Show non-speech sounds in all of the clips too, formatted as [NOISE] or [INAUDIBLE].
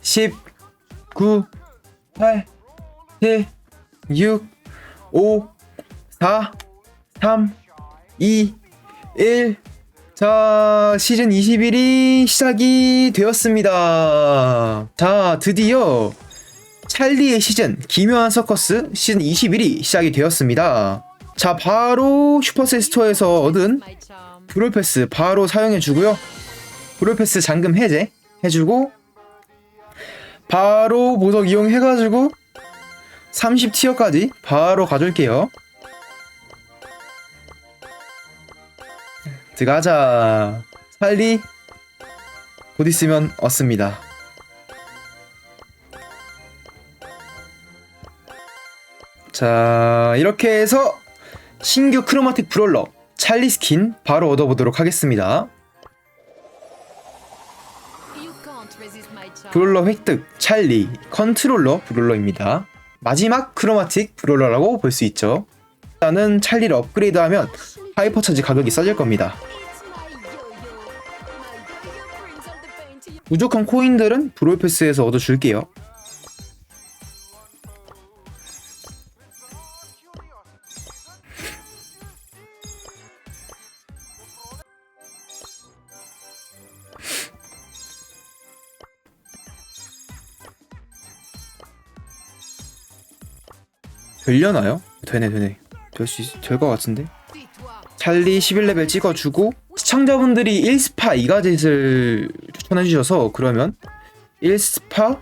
10, 9, 8, 7, 6, 5, 4, 3, 2, 1. 자, 시즌 21이 시작이 되었습니다. 자, 드디어 찰리의 시즌, 기묘한 서커스 시즌 21이 시작이 되었습니다. 자, 바로 슈퍼셀 스토어에서 얻은 브롤패스 바로 사용해주고요. 브롤패스 잠금 해제 해주고 바로 보석 이용해가지고 30티어까지 바로 가줄게요. 들어가자. 살리 곧 있으면 얻습니다. 자, 이렇게 해서 신규 크로마틱 브롤러 찰리 스킨 바로 얻어보도록 하겠습니다. 브롤러 획득 찰리 컨트롤러 브롤러입니다. 마지막 크로마틱 브롤러라고 볼 수 있죠. 일단은 찰리를 업그레이드하면 하이퍼 차지 가격이 싸질 겁니다. 부족한 코인들은 브롤 패스에서 얻어줄게요. 되려나요? 되네 되네. 될수 있... 될것 같은데? 찰리 11레벨 찍어주고 시청자분들이 1스파 2가젯을 추천해주셔서 그러면 1스파를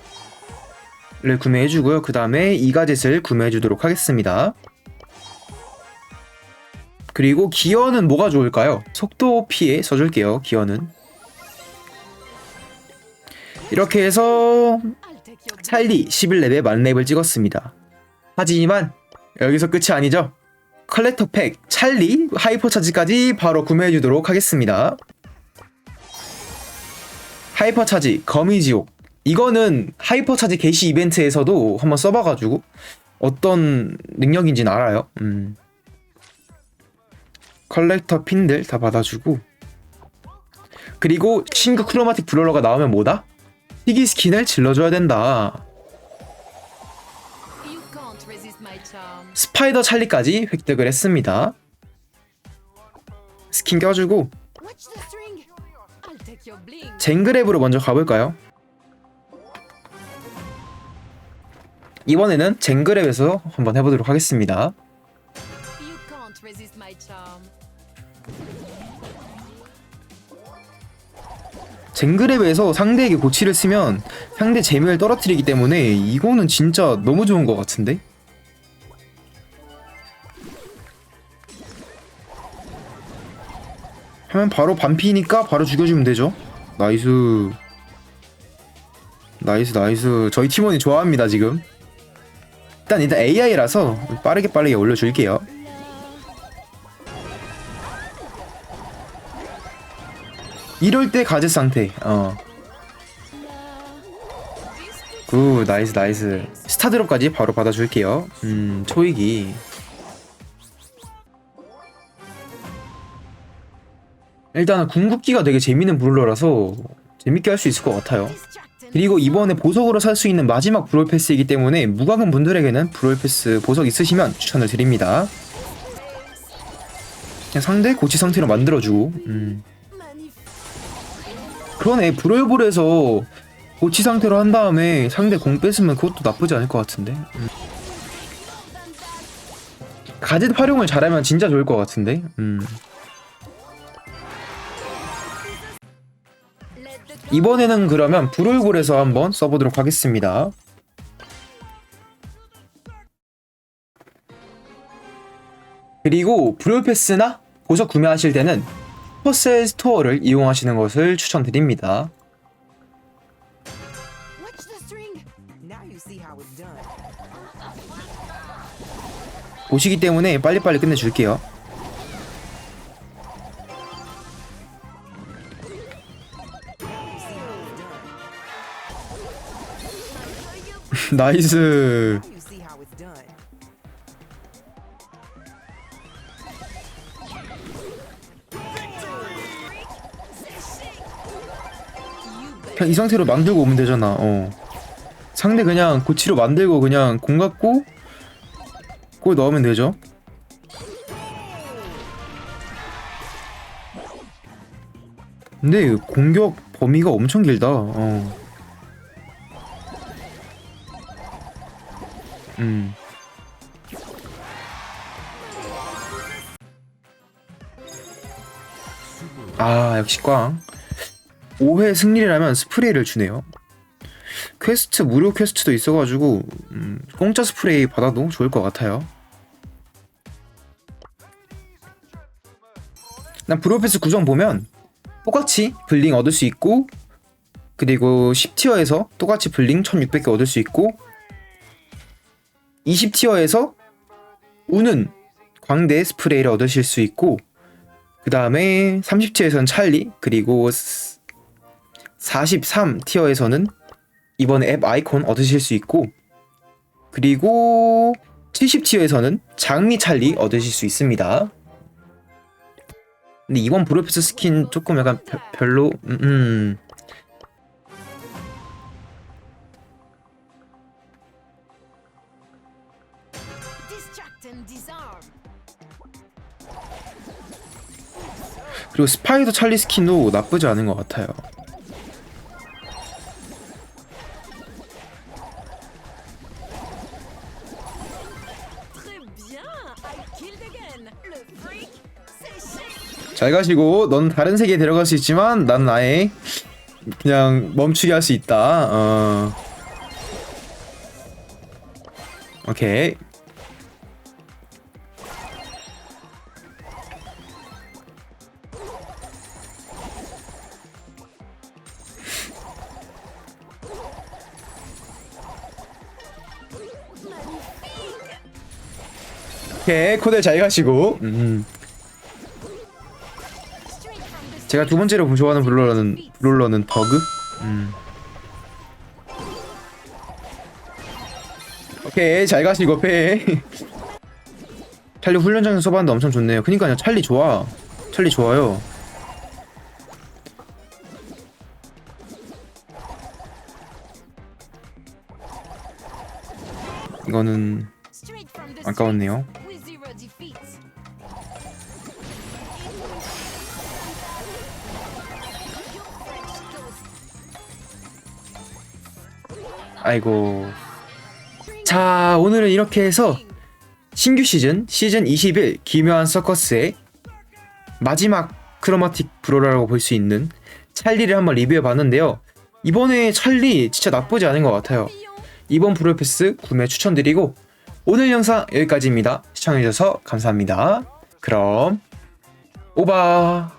구매해주고요. 그 다음에 2가젯을 구매해주도록 하겠습니다. 그리고 기어는 뭐가 좋을까요? 속도 피해 써줄게요 기어는. 이렇게 해서 찰리 11레벨 만렙을 찍었습니다 하지만 여기서 끝이 아니죠. 컬렉터 팩 찰리 하이퍼 차지까지 바로 구매해 주도록 하겠습니다. 하이퍼 차지 거미지옥 이거는 하이퍼 차지 게시 이벤트에서도 한번 써봐가지고 어떤 능력인지는 알아요. 음. 컬렉터 핀들 다 받아주고 그리고 신규 크로마틱 브롤러가 나오면 뭐다? 희귀 스킨을 질러줘야 된다. 스파이더 찰리까지 획득을 했습니다. 스킨 껴주고 젠그랩으로 먼저 가볼까요? 이번에는 젠그랩에서 한번 해보도록 하겠습니다. 젠그랩에서 상대에게 고치를 쓰면 상대 재미를 떨어뜨리기 때문에 이거는 진짜 너무 좋은 것 같은데? 하면 바로 반피니까 바로 죽여주면 되죠. 나이스. 나이스 나이스. 저희 팀원이 좋아합니다 지금. 일단 일단 AI라서 빠르게 빠르게 올려줄게요. 이럴 때 가젯 상태. 어. 굿 나이스 나이스. 스타드롭까지 바로 받아줄게요. 음 초이기 일단은 궁극기가 되게 재밌는 브롤러라서 재밌게 할 수 있을 것 같아요. 그리고 이번에 보석으로 살 수 있는 마지막 브롤 패스이기 때문에 무과금 분들에게는 브롤 패스 보석 있으시면 추천을 드립니다. 그냥 상대 고치 상태로 만들어주고 음. 그러네 브롤볼에서 고치 상태로 한 다음에 상대 공 뺐으면 그것도 나쁘지 않을 것 같은데 음. 가젯 활용을 잘하면 진짜 좋을 것 같은데 음. 이번에는 그러면 불울골에서 한번 써보도록 하겠습니다. 그리고 브롤패스나 보석 구매하실 때는 슈퍼셀 스토어를 이용하시는 것을 추천드립니다. 보시기 때문에 빨리빨리 끝내줄게요. [LAUGHS] 나이스. 그냥 이 상태로 만들고 오면 되잖아. 어. 상대 그냥 고치로 만들고 그냥 공 갖고 골 넣으면 되죠. 근데 공격 범위가 엄청 길다. 어. 음. 아, 역시 꽝. 5회 승리라면 스프레이를 주네요. 퀘스트 무료 퀘스트도 있어가지고 음, 공짜 스프레이 받아도 좋을 것 같아요. 난 브로패스 구성 보면 똑같이 블링 얻을 수 있고 그리고 10티어에서 똑같이 블링 1600개 얻을 수 있고 20티어에서 우는 광대 스프레이를 얻으실 수 있고 그 다음에 30티어에서는 찰리 그리고 43티어에서는 이번 앱 아이콘 얻으실 수 있고 그리고 70티어에서는 장미 찰리 얻으실 수 있습니다. 근데 이번 브로패스 스킨 조금 약간 별- 별로 음, 음. 그리고 스파이더 찰리 스킨도 나쁘지 않은 것 같아요. 잘 가시고 넌 다른 세계에 데려갈 수 있지만 난 아예 그냥 멈추게 할 수 있다. 어. 오케이. 오케이 코델 잘 가시고. 음. 제가 두 번째로 좋아하는 블롤러는 블롤러는 버그. 음. 오케이 잘 가시고 패. 찰리 훈련장에서 써봤는데 엄청 좋네요. 그니까요 찰리 좋아. 찰리 좋아요. 이거는 아까웠네요. 아이고. 자 오늘은 이렇게 해서 신규 시즌 시즌 21 기묘한 서커스의 마지막 크로마틱 브로라고 볼 수 있는 찰리를 한번 리뷰해 봤는데요. 이번에 찰리 진짜 나쁘지 않은 것 같아요. 이번 브로 패스 구매 추천드리고 오늘 영상 여기까지입니다. 시청해주셔서 감사합니다. 그럼 오바